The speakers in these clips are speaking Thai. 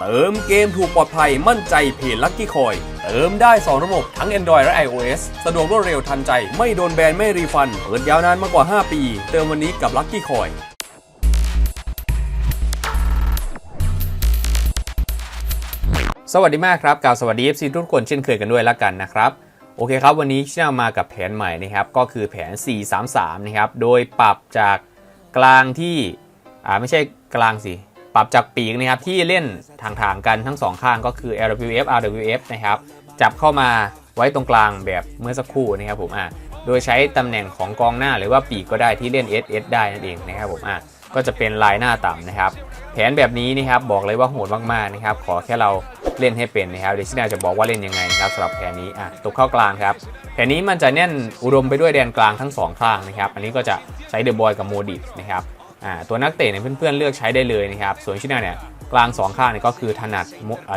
เติมเกมถูกปลอดภัยมั่นใจเพจลั c กี้คอย เติมได้ 2 ระบบทั้ง Android และ iOS สะดวกรวดเร็วทันใจ ไม่โดนแบนไม่รีฟัน เปิดยาวนานมากกว่า 5 ปี เติมวันนี้กับลั c กี้คอยสวัสดีมากครับกล่าวสวัสดี FC ทุกคนเช่นเคยกันด้วยละกันนะครับ โอเคครับ วันนี้ที่เอามากับแผนใหม่นะครับ ก็คือแผน 433 นะครับ โดยปรับจากกลางที่ อ่า ไม่ใช่กลางสิ ปรับจากปีกนะครับที่เล่นทางทางๆกันทั้งสองข้างก็คือ LWF RWF นะครับจับเข้ามาไว้ตรงกลางแบบเมื่อสักครู่นะครับผมอะโดยใช้ตำแหน่งของกองหน้าหรือว่าปีกก็ได้ที่เล่น SS ได้นั่นเองนะครับผมอะก็จะเป็นลายหน้าต่ำนะครับ แผนแบบนี้นะครับบอกเลยว่าโหดมากๆนะครับขอแค่เราเล่นให้เป็นนะครับเดี๋ยวชินาจะบอกว่าเล่นยังไงนะครับสำหรับแผนนี้อะตกเข้ากลางครับแผนนี้มันจะแน่นอุดมไปด้วยแดนกลางทั้งสองข้างนะครับ อันนี้ก็จะใช้เดอะบอยกับโมดินะครับ ตัวนักเตะเนี่ยเพื่อนๆเลือกใช้ได้เลยนะครับ ส่วนชินาเนี่ยกลางสองข้างเนี่ยก็คือถนัด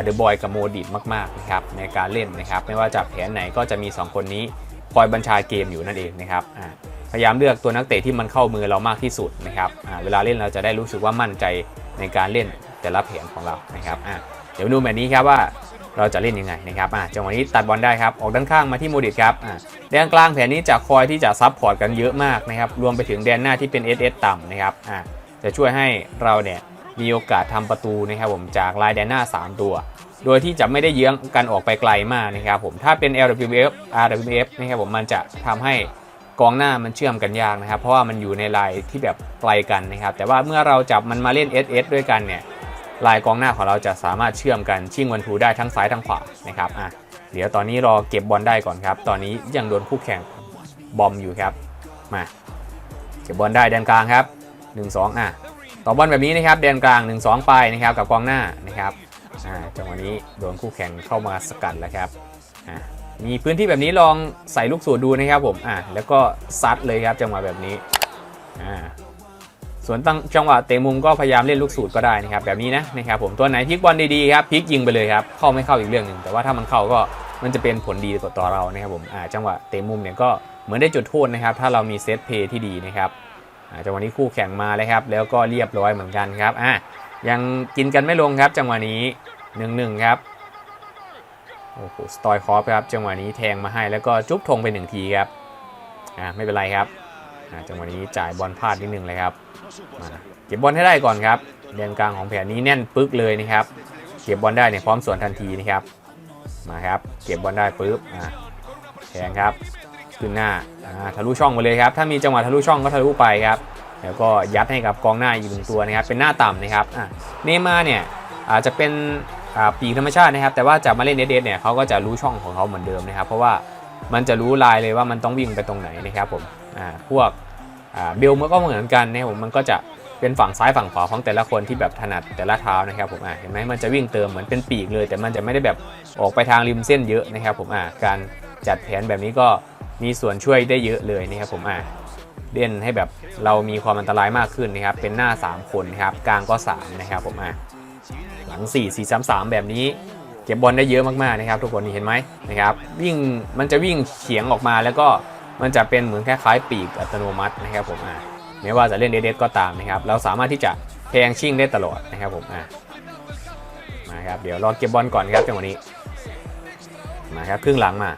เดอะบอยกับโมดิมากๆนะครับในการเล่นนะครับไม่ว่าจะแผนไหนก็จะมี 2 คนนี้คอยบัญชาเกมอยู่นั่นเองนะครับพยายามเลือกตัวนักเตะที่มันเข้ามือเรามากที่สุดนะครับเวลาเล่นเราจะได้รู้สึกว่ามั่นใจในการเล่นแต่ละแผนของเรานะครับเดี๋ยวดูแบบนี้ครับว่า เราจะเล่นยังไงนะครับอ่าจังหวะนี้ตัดบอลได้ครับ ออกด้านข้างมาที่โมดิตครับอ่าแดนกลางแผนนี้จะคอยที่จะซับพอร์ตกันเยอะมากนะครับ รวมไปถึงแดนหน้าที่เป็น SS ต่ำนะครับอ่าจะช่วยให้เราเนี่ยมีโอกาสทำประตูนะครับผมจากลายแดนหน้า 3 ตัว โดยที่จะไม่ได้เยื้องกันออกไปไกลมากนะครับผม ถ้าเป็น LWF RWF นะครับผมมันจะทำให้กองหน้ามันเชื่อมกันยากนะครับ เพราะว่ามันอยู่ในลายที่แบบไกลกันนะครับ แต่ว่าเมื่อเราจับมันมาเล่น SS ด้วยกันเนี่ย ลายกองหน้าของเราจะสามารถเชื่อมกันชิงวันทูได้ทั้งซ้ายทั้งขวานะครับอะเดี๋ยวตอนนี้รอเก็บบอลได้ก่อนครับ ตอนนี้ยังโดนคู่แข่งบอมอยู่ครับมาเก็บบอลได้แดนกลางครับ 1-2อะต่อบอลแบบนี้นะครับแดนกลาง 1-2 ไปนะครับกับกองหน้านะครับอ่าจังหวะนี้โดนคู่แข่งเข้ามาสกัดแล้วครับอ่ามีพื้นที่แบบนี้ลองใส่ลูกสูตรดูนะครับผมอ่าแล้วก็ซัดเลยครับจังหวะแบบนี้อ่า ส่วนตั้งจังหวะเตะมุมก็พยายามเล่นลูกสูตรก็ได้นะครับแบบนี้นะนะครับผมตัวไหนพลิกบอลดีๆครับพลิกยิงไปเลยครับเข้าไม่เข้าอีกเรื่องหนึ่งแต่ว่าถ้ามันเข้าก็มันจะเป็นผลดีต่อเรานะครับผมจังหวะเตะมุมเนี่ยก็เหมือนได้จุดโทษนะครับ ถ้าเรามีเซตเพย์ที่ดีนะครับจังหวะนี้คู่แข่งมาเลยครับ แล้วก็เรียบร้อยเหมือนกันครับอะยังกินกันไม่ลงครับจังหวะนี้หนึ่งหนึ่งครับโอ้โหสตอยคอฟครับจังหวะนี้แทงมาให้แล้วก็จุ๊บธงไปหนึ่งทีครับอ่าไม่เป็นไรครับ จังหวะนี้จ่ายบอลพลาดนิดนึงเลยครับเก็บบอลให้ได้ก่อนครับแดนกลางของแผนนี้แน่นปึ๊กเลยนะครับ เก็บบอลได้เนี่ยพร้อมสวนทันทีนะครับ มาครับ เก็บบอลได้ปึ๊บอ่าแทงครับขึ้นหน้าทะลุช่องไปเลยครับ ถ้ามีจังหวะทะลุช่องก็ทะลุไปครับ แล้วก็ยัดให้กับกองหน้าอีกหนึ่งตัวนะครับ เป็นหน้าต่ำนะครับเนมาเนี่ยอาจจะเป็นปีกธรรมชาตินะครับ แต่ว่าจะมาเล่นเดดเนี่ยเขาก็จะรู้ช่องของเขาเหมือนเดิมนะครับ เพราะว่า มันจะรู้ลายเลยว่ามันต้องวิ่งไปตรงไหนนะครับผมอ่าพวกอ่าเบลมันก็เหมือนกันนะผมมันก็จะเป็นฝั่งซ้ายฝั่งขวาของแต่ละคนที่แบบถนัดแต่ละเท้านะครับผมอ่าเห็นไหมมันจะวิ่งเติมเหมือนเป็นปีกเลย แต่มันจะไม่ได้แบบออกไปทางริมเส้นเยอะนะครับผมอ่าการจัดแผนแบบนี้ก็มีส่วนช่วยได้เยอะเลยนะครับผมอ่าเล่นให้แบบเรามีความอันตรายมากขึ้นนะครับ เป็นหน้า 3 คนนะครับกลางก็ 3 นะครับผมอ่าหลัง 4 4 3 3 แบบนี้ ก็บบอลได้เยอะมากๆนะครับ ทุกคนนี่เห็นไหมนะครับวิ่งมันจะวิ่งเฉียงออกมาแล้วก็มันจะเป็นเหมือนคล้ายๆปีกอัตโนมัตินะครับผมอ่าไม่ว่าจะเล่นเดดก็ตามนะครับเราสามารถที่จะแทงชิ่งได้ตลอดนะครับผมอ่ามาครับเดี๋ยวรอเก็บบอลก่อนครับจังหวะนี้มาครับครึ่งหลังมา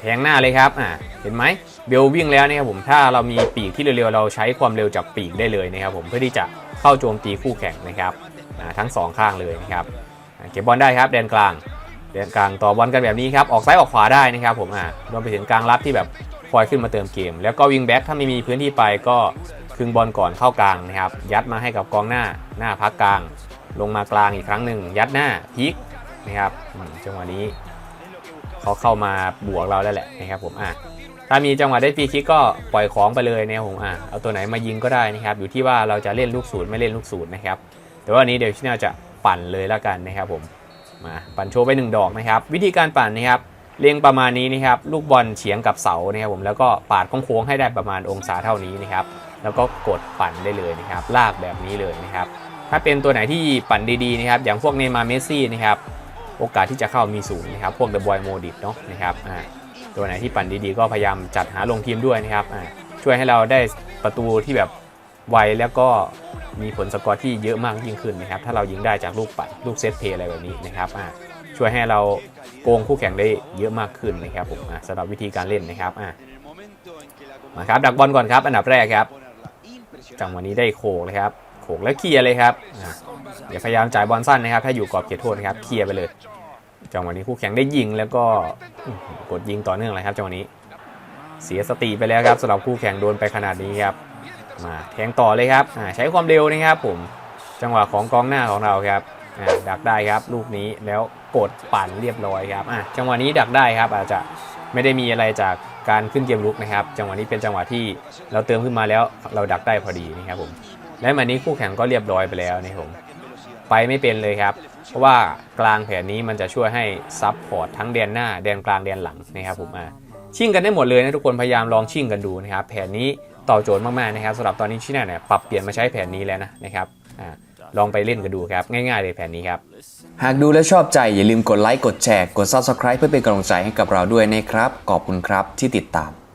แทงหน้าเลยครับอ่าเห็นไหมเบลวิ่งแล้วนะครับผมถ้าเรามีปีกที่เร็วๆ เราใช้ความเร็วจากปีกได้เลยนะครับผมเพื่อที่จะเข้าโจมตีคู่แข่งนะครับอ่าทั้งสองข้างเลยนะครับ เก็บบอลได้ครับแดนกลางเดินกลางต่อบอลกันแบบนี้ครับออกซ้ายออกขวาได้นะครับผมอ่ารวมไปถึงกลางรับที่แบบคอยขึ้นมาเติมเกม แล้วก็วิงแบ็กถ้าไม่มีพื้นที่ไปก็คึงบอลก่อนเข้ากลางนะครับยัดมาให้กับกองหน้าหน้าพักกลาง ลงมากลางอีกครั้งหนึ่งยัดหน้าพลิกนะครับจังหวะนี้เขาเข้ามาบวกเราแล้วแหละนะครับผมอะถ้ามีจังหวะได้ฟรีคิกก็ปล่อยของไปเลยนะครับผมอะเอาตัวไหนมายิงก็ได้นะครับอยู่ที่ว่าเราจะเล่นลูกศูนย์ไม่เล่นลูกศูนย์นะครับแต่ว่าอันนี้เดี๋ยวชินาจะ ปั่นเลยแล้วกันนะครับผมมาปั่นโชว์ไป1ดอกนะครับ วิธีการปั่นนะครับเรียงประมาณนี้นะครับ ลูกบอลเฉียงกับเสานะครับผมแล้วก็ปาดโค้งให้ได้ประมาณองศาเท่านี้นะครับ แล้วก็กดปั่นได้เลยนะครับ ลากแบบนี้เลยนะครับ ถ้าเป็นตัวไหนที่ปั่นดีๆนะครับ อย่างพวกเนมาเมสซี่นะครับโอกาสที่จะเข้ามีสูงนะครับ พวกเดอะบอยโมดิตเนาะนะครับอ่าตัวไหนที่ปั่นดีๆ ก็พยายามจัดหาลงทีมด้วยนะครับอ่าช่วยให้เราได้ประตูที่แบบ ไวแล้วก็มีผลสกอร์ที่เยอะมากยิ่งขึ้นนะครับ ถ้าเรายิงได้จากลูกปัดลูกเซตเพย์อะไรแบบนี้นะครับอะช่วยให้เราโกงคู่แข่งได้เยอะมากขึ้นนะครับผมอะสำหรับวิธีการเล่นนะครับอะมาครับดักบอลก่อนครับ อันดับแรกครับ จังหวะนี้ได้โขกเลยครับโขกแล้วเคลียร์เลยครับอย่าพยายามจ่ายบอลสั้นนะครับ ถ้าอยู่กรอบเขตโทษนะครับเคลียร์ไปเลย จังหวะนี้คู่แข่งได้ยิงแล้วก็กดยิงต่อเนื่องเลยครับจังหวะนี้เสียสติไปแล้วครับสำหรับคู่แข่งโดนไปขนาดนี้ครับ มาแทงต่อเลยครับใช้ความเร็วนะครับผมจังหวะของกองหน้าของเราครับดักได้ครับลูกนี้แล้วกดปั่นเรียบร้อยครับจังหวะนี้ดักได้ครับอาจจะไม่ได้มีอะไรจากการขึ้นเกมลุกนะครับ จังหวะนี้เป็นจังหวะที่เราเติมขึ้นมาแล้วเราดักได้พอดีนะครับผมและวันนี้คู่แข่งก็เรียบร้อยไปแล้วนะครับผมไปไม่เป็นเลยครับ เพราะว่ากลางแผนนี้มันจะช่วยให้ซับพอร์ตทั้งแดนหน้าแดนกลางแดนหลังนะครับผมอ่าชิ่งกันได้หมดเลยนะทุกคนพยายามลองชิ่งกันดูนะครับแผนนี้ ตอบโจทย์มากๆนะครับสำหรับตอนนี้ชิน่าเนี่ยปรับเปลี่ยนมาใช้แผนนี้แล้วนะนะครับอลองไปเล่นกันดูครับ ง่ายๆเลยแผนนี้ครับ หากดูและชอบใจอย่าลืมกดไลค์กดแชร์กด Subscribe เพื่อเป็นกำลังใจให้กับเราด้วยนะครับ ขอบคุณครับที่ติดตาม